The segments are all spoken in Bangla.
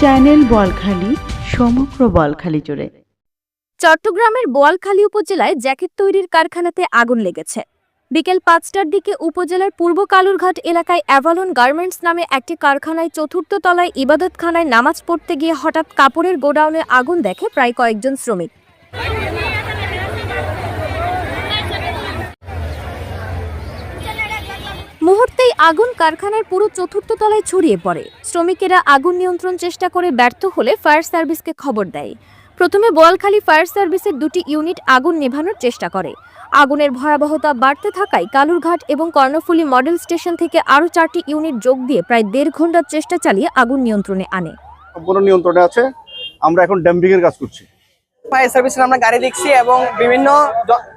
চ্যানেল বলখালি, সমগ্র বলখালি জুড়ে। চট্টগ্রামের বোয়ালখালী উপজেলায় জ্যাকেট তৈরির কারখানাতে আগুন লেগেছে। বিকেল পাঁচটার দিকে উপজেলার পূর্ব কালুরঘাট এলাকায় অ্যাভালন গার্মেন্টস নামে একটি কারখানায় চতুর্থ তলায় ইবাদতখানায় নামাজ পড়তে গিয়ে হঠাৎ কাপড়ের গোডাউনে আগুন দেখে প্রায় কয়েকজন শ্রমিক। মুহূর্তেই আগুন কারখানার পুরো চতুর্থ তলায় ছড়িয়ে পড়ে। শ্রমিকেরা আগুন নিয়ন্ত্রণ চেষ্টা করে ব্যর্থ হলে ফায়ার সার্ভিসকে খবর দেয়। প্রথমে বোয়ালখালী ফায়ার সার্ভিসের দুটি ইউনিট আগুন নেভানোর চেষ্টা করে। আগুনের ভয়াবহতা বাড়তে থাকায় কালুরঘাট এবং কর্ণফুলী মডেল স্টেশন থেকে আরও চারটি ইউনিট যোগ দিয়ে প্রায় দেড় ঘণ্টার চেষ্টা চালিয়ে আগুন নিয়ন্ত্রণে আনে। সম্পূর্ণ নিয়ন্ত্রণে আছে। আমরা এখন ড্যাম্পিং এর কাজ করছি। ফায়ার সার্ভিসের আমরা গাড়ি দেখছি এবং বিভিন্ন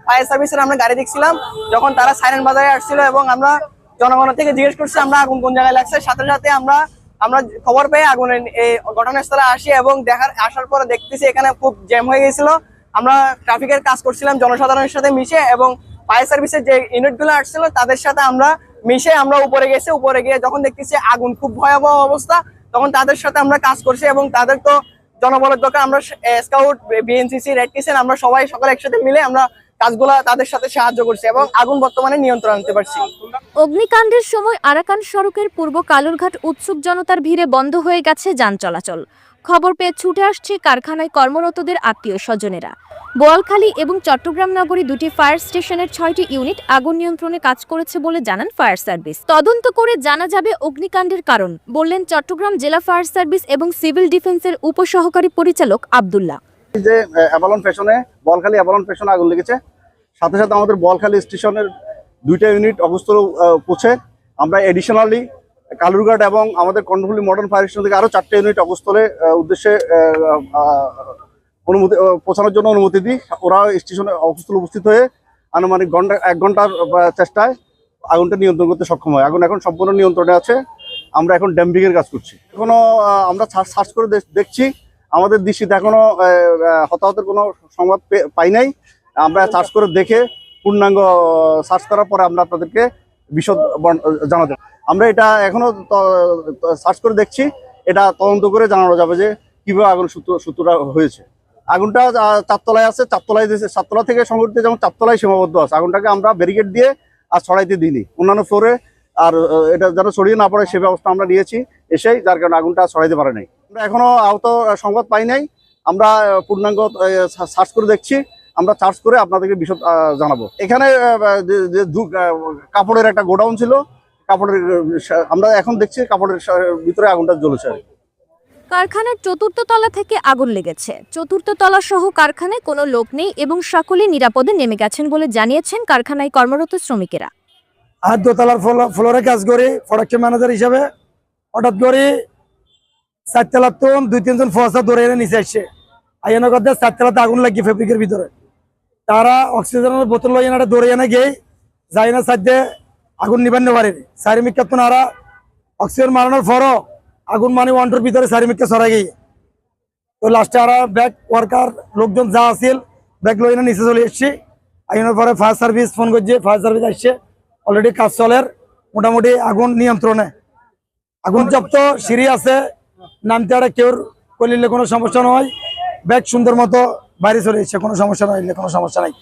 ফায়ার সার্ভিসের আমরা গাড়ি দেখছিলাম। যখন তারা সাইরেন বাজারে আসছিল এবং আমরা জনগণের থেকে জিজ্ঞেস করছি আমরা আগুন কোন জায়গায় লাগছে। সাথে সাথে আমরা আমরা খবর পেয়ে আগুনের এই ঘটনাস্থলে আসি এবং দেখার, আসার পরে দেখতেছি এখানে খুব জ্যাম হয়ে গেছিল। আমরা ট্রাফিকের কাজ করছিলাম, জনসাধারণের সাথে মিশে এবং ফায়ার সার্ভিসের যে ইউনিটগুলো আসছিল, তাদের সাথে আমরা মিশে আমরা উপরে গেছি। উপরে গিয়ে যখন দেখতেছি আগুন, খুব ভয়াবহ অবস্থা, তখন তাদের সাথে আমরা কাজ করছি এবং তাদের তো জনবলের দরকার আমরা স্কাউট বিএনসিসি রেড কিসেন আমরা সবাই সকালে একসাথে মিলে আমরা কাজগুলা তাদের সাথে সাহায্য করছি এবং আগুন বর্তমানে নিয়ন্ত্রণ আনতে পারছি। অগ্নিকাণ্ডের সময় আরাকান সড়কের পূর্ব কালুরঘাট উৎসুক জনতার ভিড়ে বন্ধ হয়ে গেছে যান চলাচল। খবর পেয়ে ছুটে আসছে কারখানায় কর্মরতদের আত্মীয় স্বজনেরা। বোয়ালখালী এবং চট্টগ্রাম নগরী দুটি ফায়ার স্টেশনের ছয়টি ইউনিট আগুন নিয়ন্ত্রণে কাজ করেছে বলে জানান ফায়ার সার্ভিস। তদন্ত করে জানা যাবে অগ্নিকাণ্ডের কারণ বললেন চট্টগ্রাম জেলা ফায়ার সার্ভিস এবং সিভিল ডিফেন্সের উপসহকারী পরিচালক আবদুল্লাহ। যে অ্যাভালন ফ্যাশনে বলখালি অ্যাভালন ফ্যাশনে আগুন লেগেছে। সাথে সাথে আমাদের বলখালি স্টেশনের দুইটা ইউনিট অগস্ত পৌঁছে। আমরা এডিশনালি কালুরঘাট এবং আমাদের কর্ণফুলি মডার্ন ফায়ার স্টেশন থেকে আরও চারটে ইউনিট অগস্তলে উদ্দেশ্যে অনুমতি পৌঁছানোর জন্য অনুমতি দিই। ওরা স্টেশনে অগস্তলে উপস্থিত হয়ে আনুমানিক ঘণ্টা এক ঘণ্টার চেষ্টায় আগুনটা নিয়ন্ত্রণ করতে সক্ষম হয়। আগুন এখন সম্পূর্ণ নিয়ন্ত্রণে আছে। আমরা এখন ড্যাম্পিং এর কাজ করছি। এখনও আমরা সার্চ করে দেখছি। আমাদের দৃষ্টিতে এখনও আহ, আহ, হতাহতের কোনো সংবাদ পাই নাই। আমরা সার্চ করে দেখে পূর্ণাঙ্গ সার্চ করার পরে আমরা আপনাদেরকে বিশদ জানাতে আমরা এটা এখনও সার্চ করে দেখছি। এটা তদন্ত করে জানানো যাবে যে কীভাবে আগুন সূত্র, সূত্রটা হয়েছে। আগুনটা চারতলায় আছে, চারতলায় দিয়েছে চারতলা থেকে সংগঠিত যেমন চারতলায় সীমাবদ্ধ আছে। আগুনটাকে আমরা ব্যারিকেড দিয়ে আর ছড়াইতে দিইনি। অন্যান্য ফ্লোরে আর এটা যেন ছড়িয়ে না পড়ে সে ব্যবস্থা আমরা নিয়েছি এসেই, যার কারণে আগুনটা ছড়াইতে পারে নাই। আমরা এখনও আহত সংবাদ পাই নাই। আমরা পূর্ণাঙ্গ সার্চ করে দেখছি। আমরা সার্চ করে আপনাদেরকে বিশদ জানাব। এখানে আহ, যে- যে দু- কাপড়ের একটা গোডাউন ছিল কাপড়ের আমরা এখন দেখছি কাপড়ের ভিতরে আগুনটা জ্বলেছে আর কারখানার চতুর্থ তলা থেকে আগুন লেগেছে। চতুর্থ তলা সহ কারখানায় কোনো লোক নেই এবং সকলেই নিরাপদে নেমে গেছেন বলে জানিয়েছেন কারখানায় কর্মরত শ্রমিকেরা। আর দোতলার ফ্লো- ফ্লোরে কাজ করি প্রোডাকশন ম্যানেজার হিসাবে। হঠাৎ করে চারতলার তো দুই তিনজন ফসা ধরে এনে নিচে আসছে। আইনের কথা চারতলাতে আগুন লাগিয়ে ফেব্রিকের ভিতরে। তারা অক্সিজেনের বোতল লই এনে ধরে এনে গিয়ে যাই না সাধ্যে আগুন নিবান্ন পারেনি সারিমিকা তো নারা অক্সিজেন মারানোর পরও আগুন মানে ওয়ান্টুর ভিতরে সারিমিকা সরাই গিয়ে। তো লাস্টে আর ব্যাক ওয়ার্কার লোকজন যা আছিল ব্যাগ লই নিচে চলে এসছি। আইনের পরে ফায়ার সার্ভিস ফোন করছে ফায়ার সার্ভিস আসছে। অলরেডি কাজ চলের মোটামুটি আগুন নিয়ন্ত্রণে। আগুন জব্দ, সিঁড়ি আছে। নামতে আরে কেউ করলে কোনো সমস্যা নয়। ব্যাগ সুন্দর মতো বাইরে চলে এসছে কোনো সমস্যা নয় কোনো সমস্যা নাই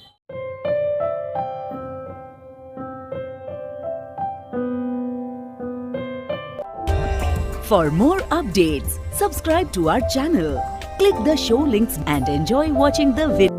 For more updates, subscribe to our channel, click the show links and enjoy watching the video.